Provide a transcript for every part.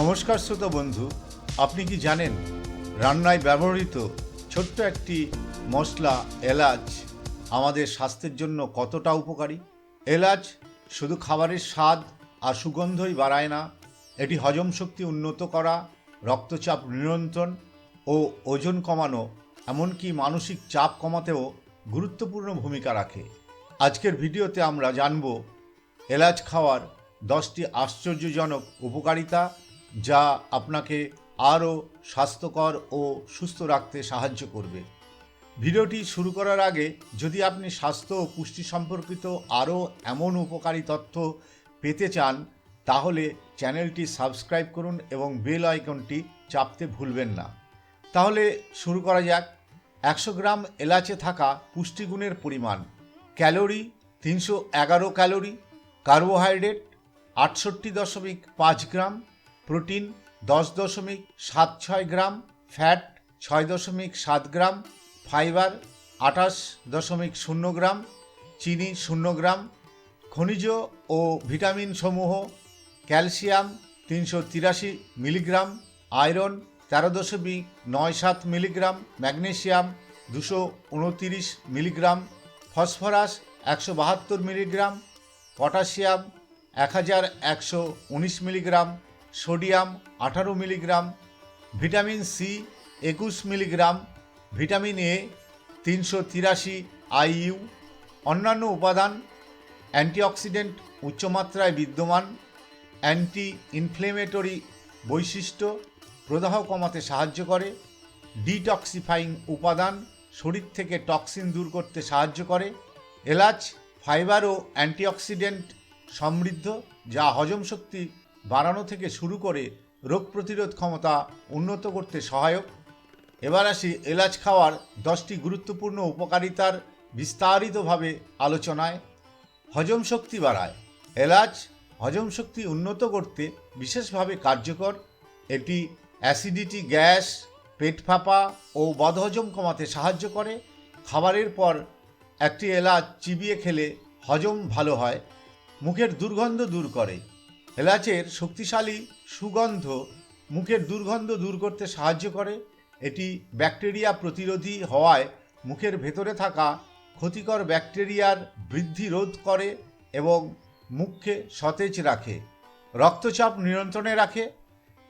নমস্কার শ্রোতা বন্ধু, আপনি কি জানেন, রান্নায় ব্যবহৃত ছোট্ট একটি মশলা এলাচ আমাদের স্বাস্থ্যের জন্য কতটা উপকারী? এলাচ শুধু খাবারের স্বাদ আর সুগন্ধই বাড়ায় না, এটি হজম শক্তি উন্নত করা, রক্তচাপ নিয়ন্ত্রণ ও ওজন কমানো, এমনকি মানসিক চাপ কমাতেও গুরুত্বপূর্ণ ভূমিকা রাখে। আজকের ভিডিওতে আমরা জানব, এলাচ খাওয়ার দশটি আশ্চর্যজনক উপকারিতা যা আপনাকে আরও স্বাস্থ্যকর ও সুস্থ রাখতে সাহায্য করবে। ভিডিওটি শুরু করার আগে যদি আপনি স্বাস্থ্য ও পুষ্টি সম্পর্কিত আরও এমন উপকারী তথ্য পেতে চান, তাহলে চ্যানেলটি সাবস্ক্রাইব করুন এবং বেল আইকনটি চাপতে ভুলবেন না। তাহলে শুরু করা যাক। একশো গ্রাম এলাচে থাকা পুষ্টিগুণের পরিমাণ। ক্যালোরি তিনশো এগারো ক্যালোরি। কার্বোহাইড্রেট আটষট্টি দশমিক পাঁচ গ্রাম। প্রোটিন দশ দশমিক সাত ছয় গ্রাম, ফ্যাট ছয় দশমিক সাত গ্রাম, ফাইবার আঠাশ দশমিক শূন্য গ্রাম, চিনি শূন্য গ্রাম, খনিজ ও ভিটামিন সমূহ, ক্যালসিয়াম তিনশো তিরাশি মিলিগ্রাম, আয়রন তেরো দশমিক নয় সাত মিলিগ্রাম ম্যাগনেশিয়াম দুশো উনতিরিশ মিলিগ্রাম, ফসফরাস একশো বাহাত্তর মিলিগ্রাম, পটাশিয়াম এক হাজার একশো উনিশ মিলিগ্রাম সোডিয়াম আঠারো মিলিগ্রাম, ভিটামিন সি একুশ মিলিগ্রাম, ভিটামিন এ তিনশো তিরাশি আইইউ। অন্যান্য উপাদান, অ্যান্টিঅক্সিডেন্ট উচ্চমাত্রায় বিদ্যমান অ্যান্টি ইনফ্লেমেটরি বৈশিষ্ট্য প্রদাহ কমাতে সাহায্য করে, ডিটক্সিফাইং উপাদান শরীর থেকে টক্সিন দূর করতে সাহায্য করে, এলাচ, ফাইবার ও অ্যান্টিঅক্সিডেন্ট সমৃদ্ধ যা হজম শক্তি বাড়ানো থেকে শুরু করে রোগ প্রতিরোধ ক্ষমতা উন্নত করতে সহায়ক। এবার আসি এলাচ খাওয়ার দশটি গুরুত্বপূর্ণ উপকারিতার বিস্তারিতভাবে আলোচনায়। হজম শক্তি বাড়ায়। এলাচ হজম শক্তি উন্নত করতে বিশেষভাবে কার্যকর। এটি অ্যাসিডিটি, গ্যাস, পেট ফাঁপা ও বদহজম কমাতে সাহায্য করে। খাবারের পর একটি এলাচ চিবিয়ে খেলে হজম ভালো হয়। মুখের দুর্গন্ধ দূর করে। এলাচের শক্তিশালী সুগন্ধ মুখের দুর্গন্ধ দূর করতে সাহায্য করে। এটি ব্যাকটেরিয়া প্রতিরোধী হওয়ায় মুখের ভেতরে থাকা ক্ষতিকর ব্যাকটেরিয়ার বৃদ্ধি রোধ করে এবং মুখকে সতেজ রাখে, রক্তচাপ নিয়ন্ত্রণে রাখে।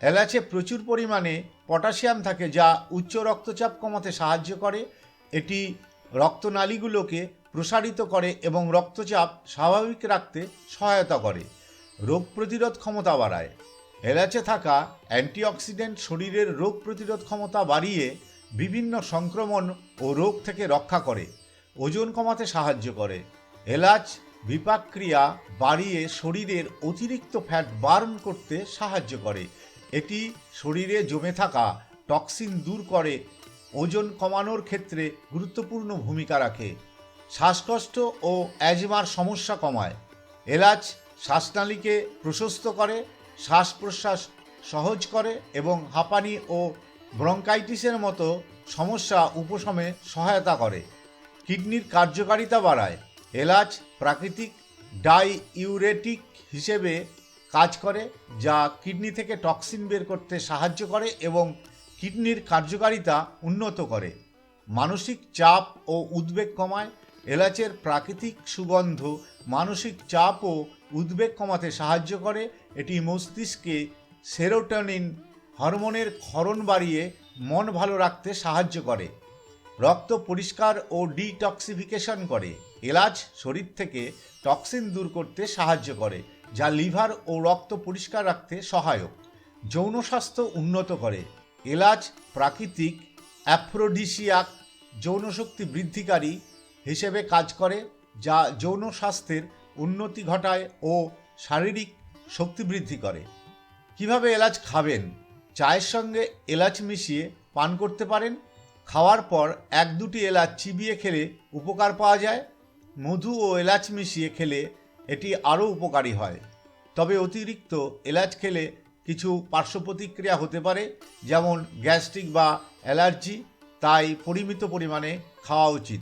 এলাচে প্রচুর পরিমাণে পটাশিয়াম থাকে যা উচ্চ রক্তচাপ কমাতে সাহায্য করে। এটি রক্তনালীগুলোকে প্রসারিত করে এবং রক্তচাপ স্বাভাবিক রাখতে সহায়তা করে। রোগ প্রতিরোধ ক্ষমতা বাড়ায়। এলাচে থাকা অ্যান্টিঅক্সিডেন্ট শরীরের রোগ প্রতিরোধ ক্ষমতা বাড়িয়ে বিভিন্ন সংক্রমণ ও রোগ থেকে রক্ষা করে, ওজন কমাতে সাহায্য করে। এলাচ বিপাক্রিয়া বাড়িয়ে শরীরের অতিরিক্ত ফ্যাট বার্ন করতে সাহায্য করে। এটি শরীরে জমে থাকা টক্সিন দূর করে, ওজন কমানোর ক্ষেত্রে গুরুত্বপূর্ণ ভূমিকা রাখে। শ্বাসকষ্ট ও অ্যাজমার সমস্যা কমায়। এলাচ শ্বাসনালীকে প্রশস্ত করে শ্বাস প্রশ্বাস সহজ করে এবং হাঁপানি ও ব্রঙ্কাইটিসের মতো সমস্যা উপশমে সহায়তা করে। কিডনির কার্যকারিতা বাড়ায়, এলাচ প্রাকৃতিক ডাইইউরেটিক হিসেবে কাজ করে, যা কিডনি থেকে টক্সিন বের করতে সাহায্য করে এবং কিডনির কার্যকারিতা উন্নত করে। মানসিক চাপ ও উদ্বেগ কমায়, এলাচের প্রাকৃতিক সুগন্ধ, মানসিক চাপ ও উদ্বেগ কমাতে সাহায্য করে, এটি মস্তিষ্কে সেরোটোনিন হরমোনের ক্ষরণ বাড়িয়ে মন ভালো রাখতে সাহায্য করে। রক্ত পরিষ্কার ও ডিটক্সিফিকেশন করে। এলাচ শরীর থেকে টক্সিন দূর করতে সাহায্য করে, যা লিভার ও রক্ত পরিষ্কার রাখতে সহায়ক। যৌন স্বাস্থ্য উন্নত করে। এলাচ প্রাকৃতিক অ্যাফ্রোডিসিয়াক যৌনশক্তি বৃদ্ধিকারী হিসেবে কাজ করে, যা যৌন স্বাস্থ্যের উন্নতি ঘটায় ও শারীরিক শক্তি বৃদ্ধি করে। কীভাবে এলাচ খাবেন? চায়ের সঙ্গে এলাচ মিশিয়ে পান করতে পারেন। খাওয়ার পর এক দুটি এলাচ চিবিয়ে খেলে উপকার পাওয়া যায়। মধু ও এলাচ মিশিয়ে খেলে এটি আরও উপকারী হয়। তবে অতিরিক্ত এলাচ খেলে কিছু পার্শ্ব প্রতিক্রিয়া হতে পারে, যেমন গ্যাস্ট্রিক বা অ্যালার্জি, তাই পরিমিত পরিমাণে খাওয়া উচিত।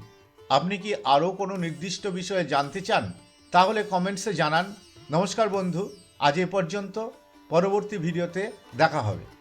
আপনি কি আরও কোনো নির্দিষ্ট বিষয়ে জানতে চান? তাহলে কমেন্টসে জানান। নমস্কার বন্ধু আজ এ পর্যন্ত। পরবর্তী ভিডিওতে দেখা হবে।